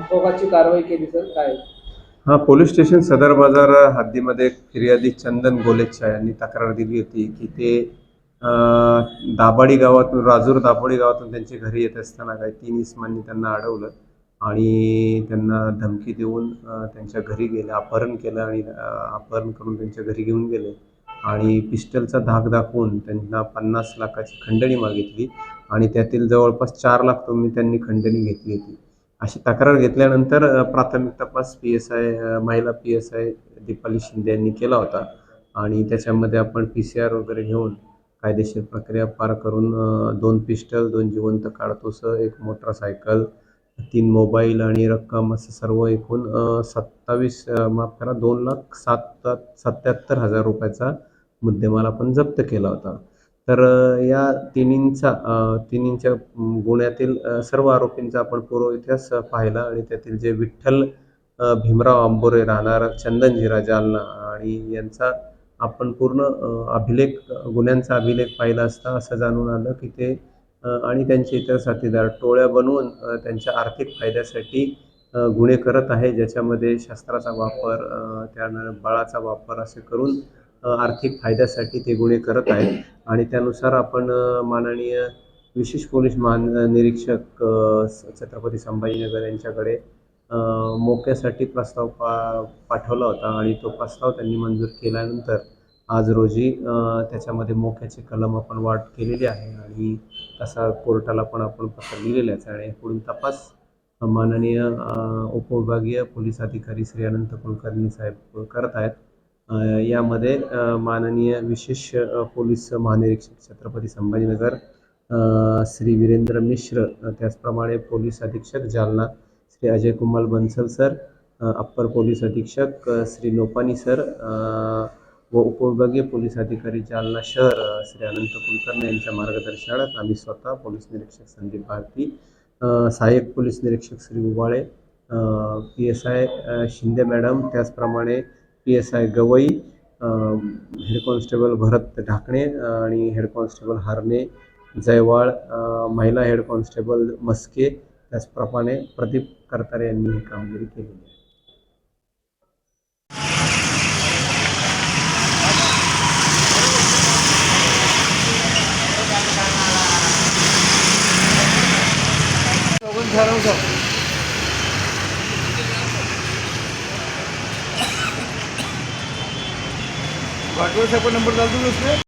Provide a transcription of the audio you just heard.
महत्वाची कारवाई केली सर काय? हा पोलीस स्टेशन सदर बाजार हद्दीमध्ये फिर्यादी चंदन गोलेच्छा यांनी तक्रार दिली होती की ते दाबाडी दाभाडी गावातून राजूर दाबोडी गावातून त्यांच्या घरी येत असताना काही तीन इसमांनी त्यांना अडवलं आणि त्यांना धमकी देऊन त्यांच्या घरी गेले अपहरण केलं आणि अपहरण करून त्यांच्या घरी घेऊन गेले. आणि पिस्टलचा धाक दाखवून त्यांना पन्नास लाखाची खंडणी मागितली आणि त्यातील जवळपास चार लाख तुम्ही त्यांनी खंडणी घेतली होती. अशी तक्रार घेतल्यानंतर प्राथमिक तपास पी एस आय महिला P S I Deepali Shinde यांनी केला होता. आणि त्याच्यामध्ये आपण पी सी आर वगैरे घेऊन कायदेशीर प्रक्रिया पार करून दोन पिस्टल दोन जिवंत काडतुसं एक मोटरसायकल तीन मोबाईल आणि रक्कम असं सर्व एकूण सत्तावीस माफ करा दोन लाख सात सत्याहत्तर हजार रुपयाचा मुद्देमाल आपण जप्त केला होता. तर या तिन्हींचा तिन्हींच्या गुन्ह्यातील सर्व आरोपींचा आपण पूर्व इतिहास पाहिला आणि त्यातील जे विठ्ठल भीमराव आंबोरे राहणार चंदनजीरा जालना आणि यांचा आपण पूर्ण अभिलेख गुन्ह्यांचा अभिलेख पाहिला असता असं जाणून आलं की ते आणि त्यांचे इतर साथीदार टोळ्या बनवून त्यांच्या आर्थिक फायद्यासाठी गुन्हे करत आहे ज्याच्यामध्ये शस्त्राचा वापर त्यानंतर त्यानं बळाचा वापर असे करून आर्थिक फायद्यासाठी ते गुन्हे करत आहेत. आणि त्यानुसार आपण माननीय विशेष पोलीस महानिरीक्षक छत्रपती संभाजीनगर यांच्याकडे मोक्यासाठी प्रस्ताव पा पाठवला होता आणि तो प्रस्ताव त्यांनी मंजूर केल्यानंतर आज रोजी त्याच्यामध्ये मोक्याची कलम आपण वाढ केलेली आहे आणि तसा कोर्टाला पण आपण पत्र लिहिलेलंच आहे. आणि पुढील तपास माननीय उपविभागीय पोलीस अधिकारी श्री अनंत कुलकर्णी साहेब करत आहेत. यामध्ये माननीय विशेष पोलीस महानिरीक्षक छत्रपती संभाजीनगर श्री वीरेंद्र मिश्र त्याचप्रमाणे पोलीस अधीक्षक Jalna Shri Ajay Kumar Bansal sir upper police अधीक्षक श्री लोपानी सर व उपविभागीय पोलीस अधिकारी जालना शहर श्री अनंत कुलकर्णी यांच्या मार्गदर्शनात आम्ही स्वतः पोलीस निरीक्षक संदीप भारती सहाय्यक पोलीस निरीक्षक Shri Ubale P S I Shinde madam त्याचप्रमाणे P S I Gawai head constable Bharat Dhakane आणि हेड कॉन्स्टेबल हारणे जयवाळ महिला हेड कॉन्स्टेबल मस्के त्याचप्रमाणे प्रदीप करतारे यांनी ही कामगिरी केलेली आहे. चौघं पाठवायचा आपण पाठवा नंबर चालतो